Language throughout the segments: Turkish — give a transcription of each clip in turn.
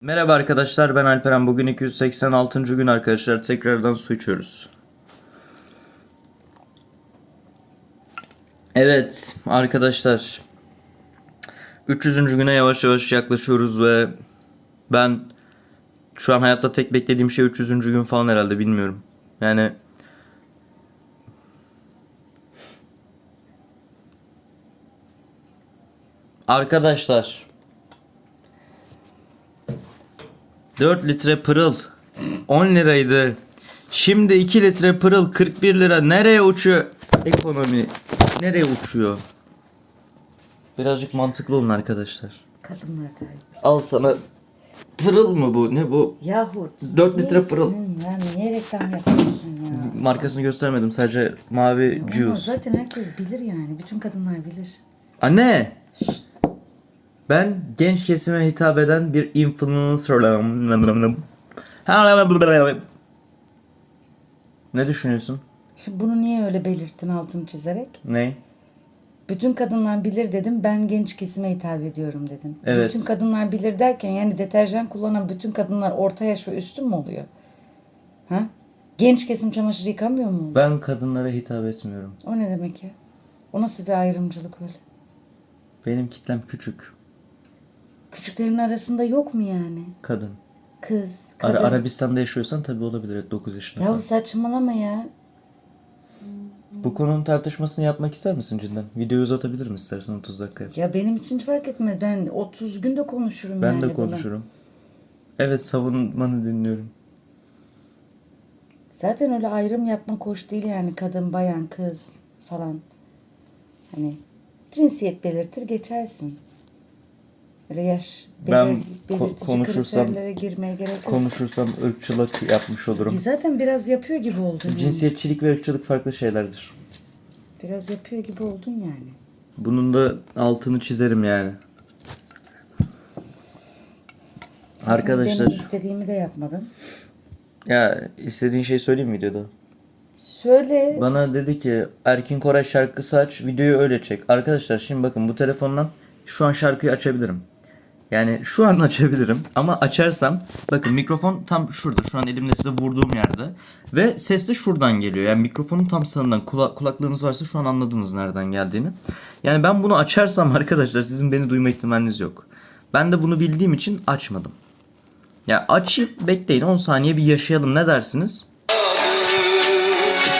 Merhaba arkadaşlar ben Alperen. Bugün 286. gün arkadaşlar. Tekrardan su içiyoruz. Evet arkadaşlar. 300. güne yavaş yavaş yaklaşıyoruz ve ben şu an hayatta tek beklediğim şey 300. gün falan herhalde bilmiyorum. Yani Arkadaşlar 4 litre pırıl 10 liraydı. Şimdi 2 litre pırıl 41 lira. Nereye uçuyor ekonomi? Nereye uçuyor? Birazcık mantıklı olun arkadaşlar. Kadınlar da. Al sana pırıl mı bu? Ne bu? Yahu. Dört litre nesin pırıl. Ya niye reklam yapıyorsun ya? Markasını göstermedim. Sadece mavi Ama juice. zaten herkes bilir yani. Bütün kadınlar bilir. Anne! Ben genç kesime hitap eden bir influencer'ım. Ne düşünüyorsun? Şimdi bunu niye öyle belirttin altını çizerek? Ne? Bütün kadınlar bilir dedim. Ben genç kesime hitap ediyorum dedim. Evet. Bütün kadınlar bilir derken yani deterjan kullanan bütün kadınlar orta yaş ve üstü mü oluyor? Ha? Genç kesim çamaşır yıkamıyor mu? Ben kadınlara hitap etmiyorum. O ne demek ya? O nasıl bir ayrımcılık öyle? Benim kitlem küçük. Küçüklerin arasında yok mu yani? Kadın. Kız, Ara, kadın. Arabistan'da yaşıyorsan tabii olabilir. Evet, 9 yaşında. Yahu falan. saçmalama ya. Bu konunun tartışmasını yapmak ister misin cidden? Videoyu uzatabilirim istersen 30 dakika. Ya benim için fark etmez. Ben 30 günde konuşurum Ben yani. de bunu. konuşurum. Evet savunmanı dinliyorum. Zaten öyle ayrım yapmak hoş değil yani kadın, bayan, kız falan. Hani cinsiyet belirtir geçersin. Yaş Ben belir, ko- konuşursam- girmeye gerek yok. Konuşursam ırkçılık yapmış olurum. Zaten biraz yapıyor gibi oldun. Yani. Cinsiyetçilik ve ırkçılık farklı şeylerdir. Biraz yapıyor gibi oldun yani. Bunun da altını çizerim yani. Zaten Arkadaşlar Benim istediğimi de yapmadın. ya istediğin şey söyleyeyim mi videoda? Söyle. Bana dedi ki Erkin Koray şarkısı aç videoyu öyle çek. Arkadaşlar şimdi bakın bu telefondan şu an şarkıyı açabilirim. Yani şu an açabilirim ama açarsam bakın mikrofon tam şurada şu an elimle size vurduğum yerde ve ses de şuradan geliyor. Yani mikrofonun tam sağından kula- kulaklığınız varsa şu an anladınız nereden geldiğini. Yani ben bunu açarsam arkadaşlar sizin beni duyma ihtimaliniz yok. Ben de bunu bildiğim için açmadım. Ya açıp bekleyin 10 saniye bir yaşayalım ne dersiniz?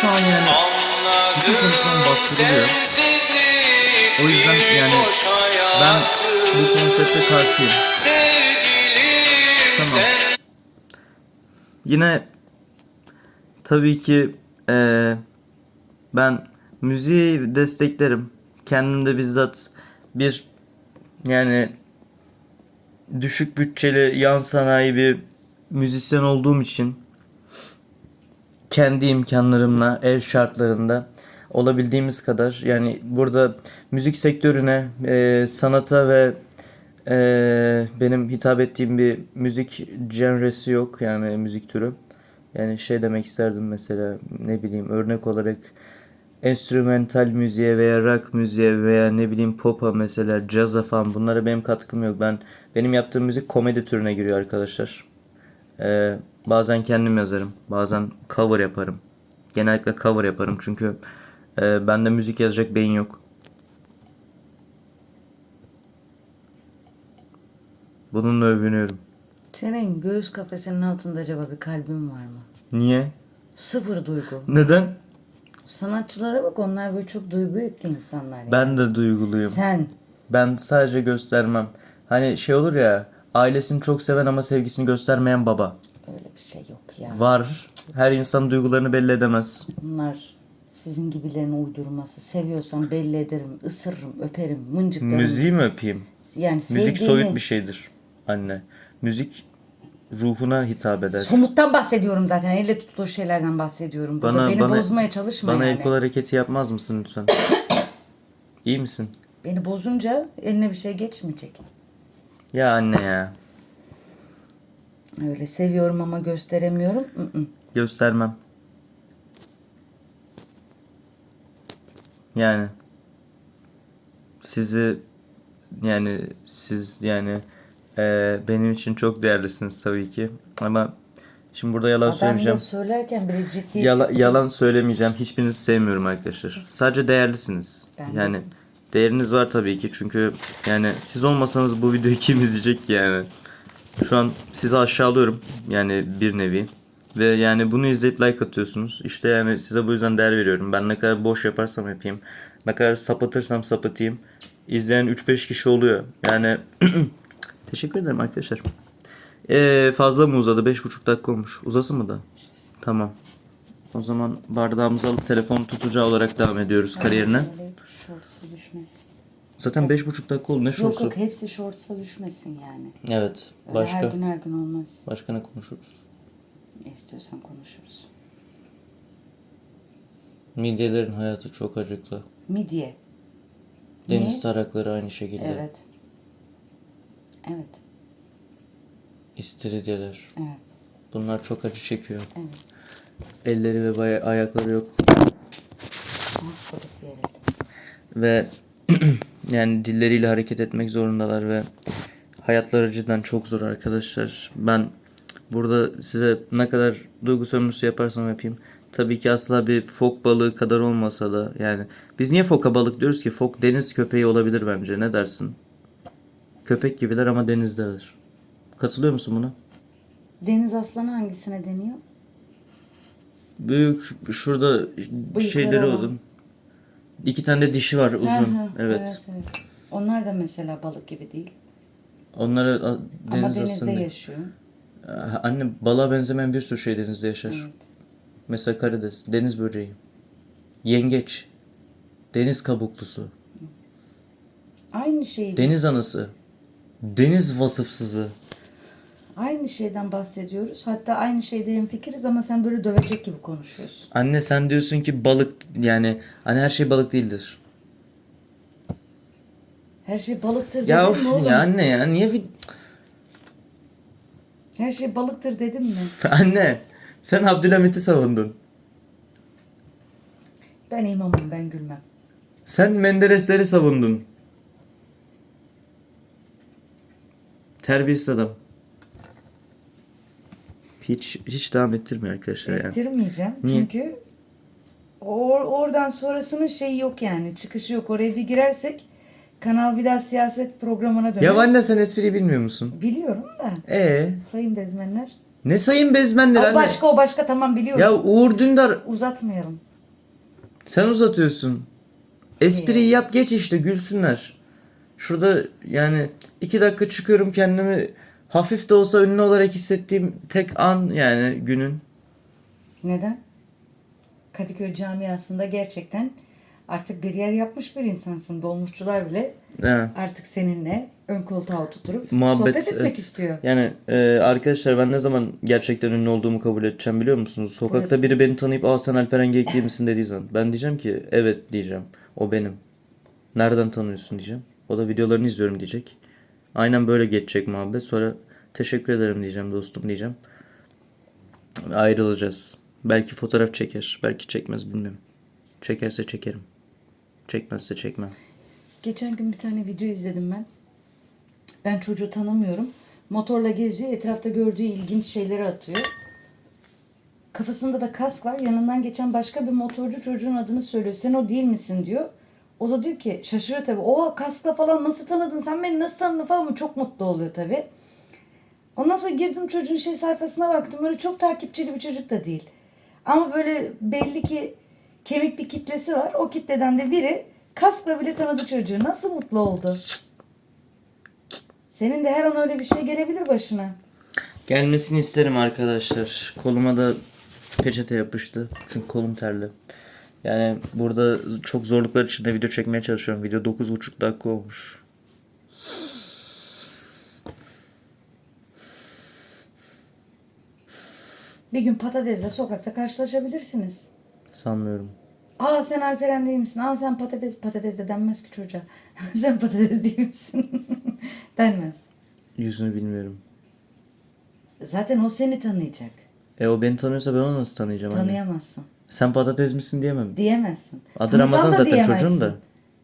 Şu an yani bütün konuşmam bastırılıyor. O yüzden yani ben bu konsepte karşıyım. Tamam. Yine tabii ki eee, ben müziği desteklerim. Kendimde bizzat bir yani düşük bütçeli yan sanayi bir müzisyen olduğum için kendi imkanlarımla ev şartlarında olabildiğimiz kadar yani burada müzik sektörüne e, sanata ve e, benim hitap ettiğim bir müzik genresi yok yani müzik türü yani şey demek isterdim mesela ne bileyim örnek olarak enstrümantal müziğe veya rock müziğe veya ne bileyim pop'a mesela caz'a falan bunlara benim katkım yok ben benim yaptığım müzik komedi türüne giriyor arkadaşlar ee, bazen kendim yazarım. Bazen cover yaparım. Genellikle cover yaparım çünkü e, bende müzik yazacak beyin yok. Bununla övünüyorum. Senin göğüs kafesinin altında acaba bir kalbin var mı? Niye? Sıfır duygu. Neden? Sanatçılara bak onlar böyle çok duygu yüklü insanlar. yani. Ben de duyguluyum. Sen Ben sadece göstermem. Hani şey olur ya, ailesini çok seven ama sevgisini göstermeyen baba. öyle bir şey yok ya. Var. Her insan duygularını belli edemez. Bunlar sizin gibilerin uydurması. Seviyorsam belli ederim, ısırırım, öperim, mıncıklarım. Müziği mi öpeyim? Yani Müzik soyut bir şeydir anne. Müzik ruhuna hitap eder. Somuttan bahsediyorum zaten. Elle tutulur şeylerden bahsediyorum. Burada beni bozmaya çalışma Bana yani. el kol hareketi yapmaz mısın lütfen? İyi misin? Beni bozunca eline bir şey geçmeyecek. Ya anne ya. Öyle seviyorum ama gösteremiyorum. Göstermem. Yani sizi yani siz yani Ee, benim için çok değerlisiniz tabii ki. Ama şimdi burada yalan Adam söylemeyeceğim. da söylerken bile ciddi Yala- yalan söylemeyeceğim. Hiçbirinizi sevmiyorum arkadaşlar. Sadece değerlisiniz. Ben de. yani değeriniz var tabii ki. Çünkü yani siz olmasanız bu videoyu kim izleyecek yani? Şu an sizi aşağılıyorum. Yani bir nevi. Ve yani bunu izleyip like atıyorsunuz. İşte yani size bu yüzden değer veriyorum. Ben ne kadar boş yaparsam yapayım. Ne kadar sapatırsam sapatayım. İzleyen 3-5 kişi oluyor. Yani teşekkür ederim arkadaşlar. Ee, fazla mı uzadı? 5,5 dakika olmuş. Uzasın mı da? Tamam. O zaman bardağımızı alıp telefon tutacağı olarak devam ediyoruz kariyerine. Böyle Shorts'a düşmesin. Zaten 5,5 dakika oldu. Ne Yok şorsu? yok hepsi shorts'a düşmesin yani. Evet. Öyle Her Başka? gün her gün olmaz. Başka ne konuşuruz? Ne istiyorsan konuşuruz. Midyelerin hayatı çok acıklı. Midye. Deniz Niye? tarakları aynı şekilde. Evet. Evet. İstiridyeler. Evet. Bunlar çok acı çekiyor. Evet. Elleri ve baya- ayakları yok. Ama polisi yerinde. Ve yani dilleriyle hareket etmek zorundalar ve hayatları cidden çok zor arkadaşlar. Ben burada size ne kadar duygu sömürüsü yaparsam yapayım. Tabii ki asla bir fok balığı kadar olmasa da yani biz niye foka balık diyoruz ki? Fok deniz köpeği olabilir bence. Ne dersin? Köpek gibiler ama denizdeler. Katılıyor musun buna? Deniz aslanı hangisine deniyor? Büyük şurada şeyleri olan. oldu. İki tane de dişi var uzun. Hı hı, evet. evet, evet. Onlar da mesela balık gibi değil. Onlara a- Ama deniz denizde aslında. yaşıyor. Ha, Anne balığa benzemeyen bir sürü şey denizde yaşar. Evet. Mesela karides, deniz böceği, yengeç, deniz kabuklusu, Aynı şeyi deniz anası, deniz vasıfsızı. aynı şeyden bahsediyoruz. Hatta aynı şeyde hemfikiriz ama sen böyle dövecek gibi konuşuyorsun. Anne sen diyorsun ki balık yani hani her şey balık değildir. Her şey balıktır Ya dedim of mi oğlum? ya anne ya niye vi- Her şey balıktır dedim mi? anne sen Abdülhamit'i savundun. Ben imamım ben gülmem. Sen Menderesleri savundun. Terbiyesiz adam. Hiç hiç devam ettirmiyor arkadaşlar yani. Ettirmeyeceğim. Niye? Çünkü or, oradan sonrasının şeyi yok yani. Çıkışı yok. Oraya bir girersek kanal bir daha siyaset programına döner. Ya anne sen espriyi bilmiyor musun? Biliyorum da. Ee, Sayın bezmenler. ne sayın bezmenler O başka o başka tamam biliyorum. Ya Uğur Dündar Uzatmayalım. sen uzatıyorsun. Espriyi yap geç işte gülsünler. Şurada yani iki dakika çıkıyorum kendimi hafif de olsa ünlü olarak hissettiğim tek an yani günün. Neden? Kadıköy camiasında gerçekten artık bir yer yapmış bir insansın. Dolmuşçular bile Ha. artık seninle ön koltuğa oturtup Muhabbet sohbet etmek evet. istiyor. Yani e, arkadaşlar ben ne zaman gerçekten ünlü olduğumu kabul edeceğim biliyor musunuz? Sokakta Burası. biri beni tanıyıp aa sen Alperen Geyik değil misin dediği zaman. Ben diyeceğim ki evet diyeceğim. O benim. Nereden tanıyorsun diyeceğim. O da videolarını izliyorum diyecek. Aynen böyle geçecek muhabbet. Sonra teşekkür ederim diyeceğim dostum diyeceğim. Ayrılacağız. Belki fotoğraf çeker. Belki çekmez bilmiyorum. Çekerse çekerim. Çekmezse çekmem. Geçen gün bir tane video izledim ben. Ben çocuğu tanımıyorum. Motorla geziyor. Etrafta gördüğü ilginç şeyleri atıyor. Kafasında da kask var. Yanından geçen başka bir motorcu çocuğun adını söylüyor. Sen o değil misin diyor. O da diyor ki şaşırıyor tabii. O kaskla falan nasıl tanıdın? Sen beni nasıl tanıdın falan mı? Çok mutlu oluyor tabii. Ondan sonra girdim çocuğun şey sayfasına baktım. Böyle çok takipçili bir çocuk da değil. Ama böyle belli ki kemik bir kitlesi var. O kitleden de biri kaskla bile tanıdı çocuğu. Nasıl mutlu oldu? Senin de her an öyle bir şey gelebilir başına. Gelmesini isterim arkadaşlar. Koluma da peçete yapıştı. Çünkü kolum terli. Yani burada çok zorluklar içinde video çekmeye çalışıyorum. Video 9,5 dakika olmuş. Bir gün patatesle sokakta karşılaşabilirsiniz. Sanmıyorum. Aa sen Alperen değil misin? Aa sen patates. Patates de denmez ki çocuğa. sen patates değil misin? Denmez. Yüzünü bilmiyorum. Zaten o seni tanıyacak. E o beni tanıyorsa ben onu nasıl tanıyacağım anne? Tanıyamazsın. Sen patates misin diyemem. Diyemezsin. Adı Tanısan Ramazan da zaten diyemezsin. çocuğun da.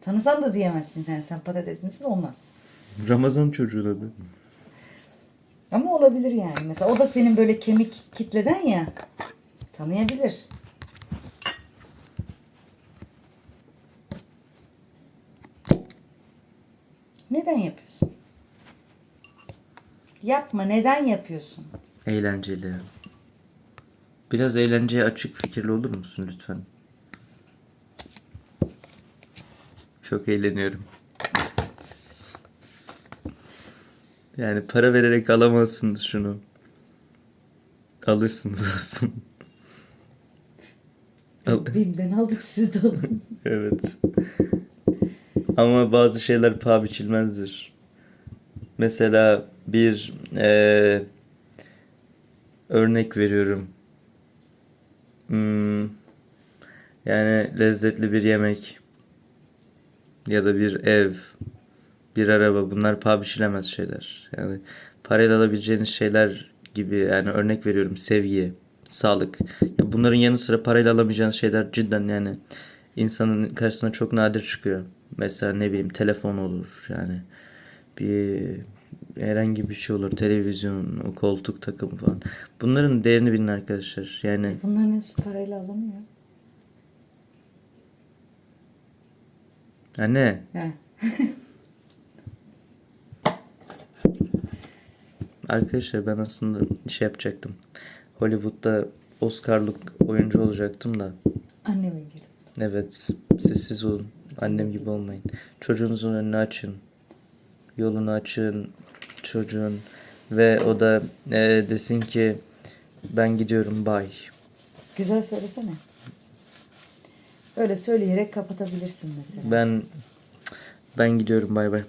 Tanısan da diyemezsin sen. Sen patates misin? Olmaz. Ramazan çocuğun adı. Ama olabilir yani. Mesela o da senin böyle kemik kitleden ya. Tanıyabilir. Neden yapıyorsun? Yapma. Neden yapıyorsun? Eğlenceli. Biraz eğlenceye açık fikirli olur musun lütfen? Çok eğleniyorum. Yani para vererek alamazsınız şunu. Alırsınız aslında. Al- Biz BİM'den aldık siz de alın. Evet. Ama bazı şeyler paha biçilmezdir. Mesela bir eee, örnek veriyorum. Hmm, yani lezzetli bir yemek ya da bir ev, bir araba bunlar paha biçilemez şeyler. Yani parayla alabileceğiniz şeyler gibi yani örnek veriyorum sevgi, sağlık. Bunların yanı sıra parayla alamayacağınız şeyler cidden yani insanın karşısına çok nadir çıkıyor. Mesela ne bileyim telefon olur yani bir herhangi bir şey olur televizyon, koltuk takımı falan. Bunların değerini bilin arkadaşlar. Yani Bunların hepsi parayla alınıyor. ya ne? He. Arkadaşlar ben aslında şey yapacaktım. Hollywood'da Oscar'lık oyuncu olacaktım da. Anneme gelin. Evet, sessiz olun. Annem gibi olmayın. Çocuğunuzun önünü açın. Yolunu açın çocuğun ve o da e, desin ki ben gidiyorum bay. Güzel söylesene. Öyle söyleyerek kapatabilirsin mesela. Ben ben gidiyorum bay bay.